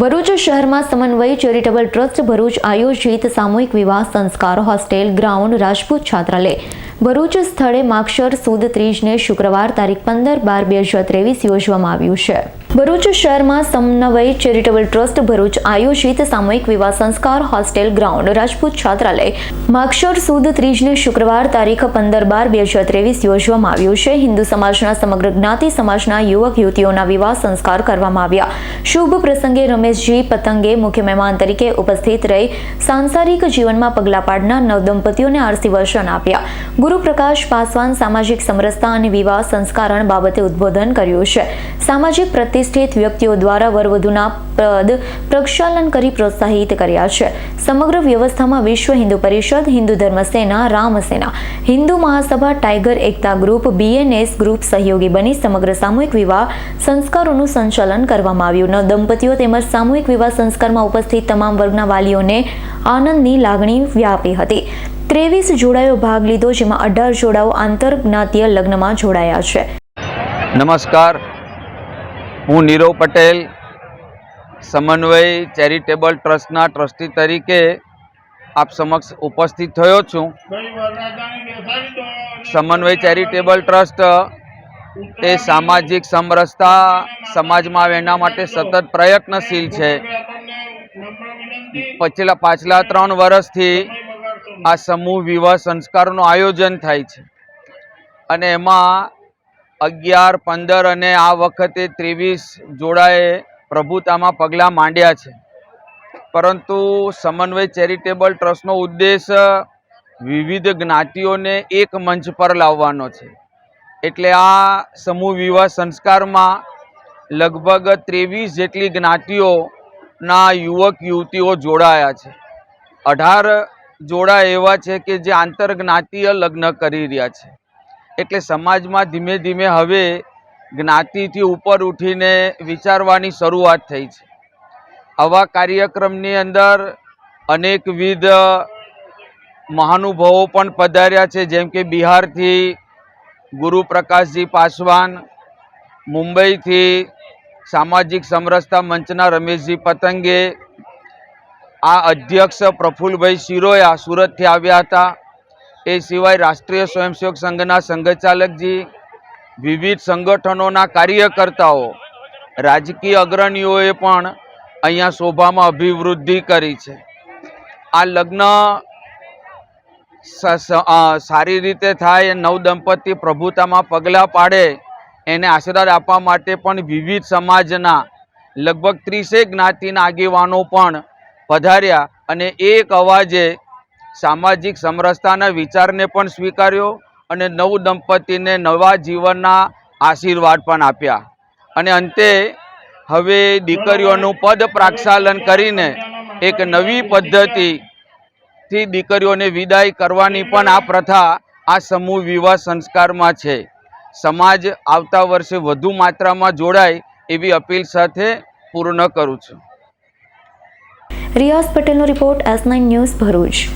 ભરૂચ શહેરમાં સમન્વય charitable trust Bharuch આયોજિત સામૂહિક વિવાહ સંસ્કાર હોસ્ટેલ ગ્રાઉન્ડ રાજપૂત છાત્રાલય. ભરૂચ સ્થળે માક્ષર સુદ ત્રીજને શુક્રવાર તારીખ પંદર બાર બે હજાર ત્રેવીસ યોજવામાં આવ્યું છે. ભરૂચ શહેરમાં સમન્વય ચેરિટેબલ ટ્રસ્ટ ભરૂચ આયોજિત સામૂહિક વિવાહ સંસ્કાર હોસ્ટેલ ગ્રાઉન્ડ રાજપૂત છાત્રાલય. માક્ષર સુદ ત્રીજને શુક્રવાર તારીખ પંદર બાર બે હજાર ત્રેવીસ યોજવામાં આવ્યું છે. હિન્દુ સમાજના સમગ્ર જ્ઞાતિ સમાજના યુવક યુવતીઓના વિવાહ સંસ્કાર કરવામાં આવ્યા. શુભ પ્રસંગે રમેશજી પતંગે મુખ્ય મહેમાન તરીકે ઉપસ્થિત રહી સાંસારિક જીવનમાં પગલાં પાડનાર નવદંપતીઓને આરસી વર્ષન આપ્યા. ગુરુપ્રકાશ પાસવાન સામાજિક સમરસતા અને વિવાહ સંસ્કારણ બાબતે ઉદ્બોધન કર્યું છે. સામાજિક પ્રતિષ્ઠિત વ્યક્તિઓ દ્વારા વરવધુના પદ પ્રક્ષાલન કરી પ્રોત્સાહિત કર્યા છે. સમગ્ર વ્યવસ્થામાં વિશ્વ Hindu Parishad, Hindu Dharma Sena Ram Sena Hindu Mahasabha, Tiger Ekta group, BNS group સહયોગી બની સમગ્ર સામૂહિક વિવાહ સંસ્કારોનું સંચાલન કરવામાં આવ્યું. દંપતીઓ તેમજ સામૂહિક વિવાહ સંસ્કારમાં ઉપસ્થિત તમામ વર્ગના વાલીઓને આનંદની લાગણી વ્યાપી હતી. ત્રેવીસ જોડાયો ભાગ લીધો, જેમાં અઢાર જોડાઓ આંતરજ્ઞાતીય લગ્નમાં જોડાયા છે. નમસ્કાર. હું નીરવ પટેલ, સમન્વય ચેરિટેબલ ટ્રસ્ટના ટ્રસ્ટી તરીકે આપ સમક્ષ ઉપસ્થિત થયો છું. સમન્વય ચેરિટેબલ ટ્રસ્ટ એ સામાજિક સમરસતા સમાજમાં આવે એના માટે સતત પ્રયત્નશીલ છે. પછીલા પાછલા ત્રણ વર્ષથી આ સમૂહ વિવાહ સંસ્કારનું આયોજન થાય છે. અને એમાં અગિયાર, પંદર અને આ વખતે ત્રેવીસ જોડાએ પ્રભુતામાં પગલાં માંડ્યા છે. પરંતુ સમન્વય ચેરિટેબલ ટ્રસ્ટનો ઉદ્દેશ વિવિધ જ્ઞાતિઓને એક મંચ પર લાવવાનો છે. એટલે આ સમૂહ વિવાહ સંસ્કારમાં લગભગ ત્રેવીસ જેટલી જ્ઞાતિઓના યુવક, યુવતીઓ જોડાયા છે. અઢાર જોડા એવા છે કે જે આંતરજ્ઞાતીય લગ્ન કરી રહ્યા છે. એટલે સમાજમાં ધીમે ધીમે હવે જ્ઞાતિથી ઉપર ઉઠીને વિચારવાની શરૂઆત થઈ છે. આવા કાર્યક્રમની અંદર અનેકવિધ મહાનુભાવો પણ પધાર્યા છે, જેમ કે બિહારથી ગુરુપ્રકાશજી પાસવાન, મુંબઈથી સામાજિક સમરસતા મંચના રમેશજી પતંગે, આ અધ્યક્ષ પ્રફુલભાઈ શિરોયા સુરતથી આવ્યા હતા. એ સિવાય રાષ્ટ્રીય સ્વયંસેવક સંઘના સંઘચાલકજી, વિવિધ સંગઠનોના કાર્યકર્તાઓ, રાજકીય અગ્રણીઓએ પણ અહીંયા શોભામાં અભિવૃદ્ધિ કરી છે. આ લગ્ન સારી રીતે થાય, નવ દંપતી પ્રભુતામાં પગલાં પાડે, એને આશીર્વાદ આપવા માટે પણ વિવિધ સમાજના લગભગ ત્રીસેક જ્ઞાતિના આગેવાનો પણ પધાર્યા અને એક અવાજે સામાજિક સમરસતાના વિચારને પણ સ્વીકાર્યો અને નવ દંપતીને નવા જીવનના આશીર્વાદ પણ આપ્યા. અને અંતે હવે દીકરીઓનું પદ પ્રાક્ષાલન કરીને એક નવી પદ્ધતિથી દીકરીઓને વિદાય કરવાની પણ આ પ્રથા આ સમૂહ વિવાહ સંસ્કારમાં છે. સમાજ આવતા વર્ષે વધુ માત્રામાં જોડાય એવી અપીલ સાથે પૂર્ણ કરું છું. રિયાઝ પટેલનો report S nine news Bharuch.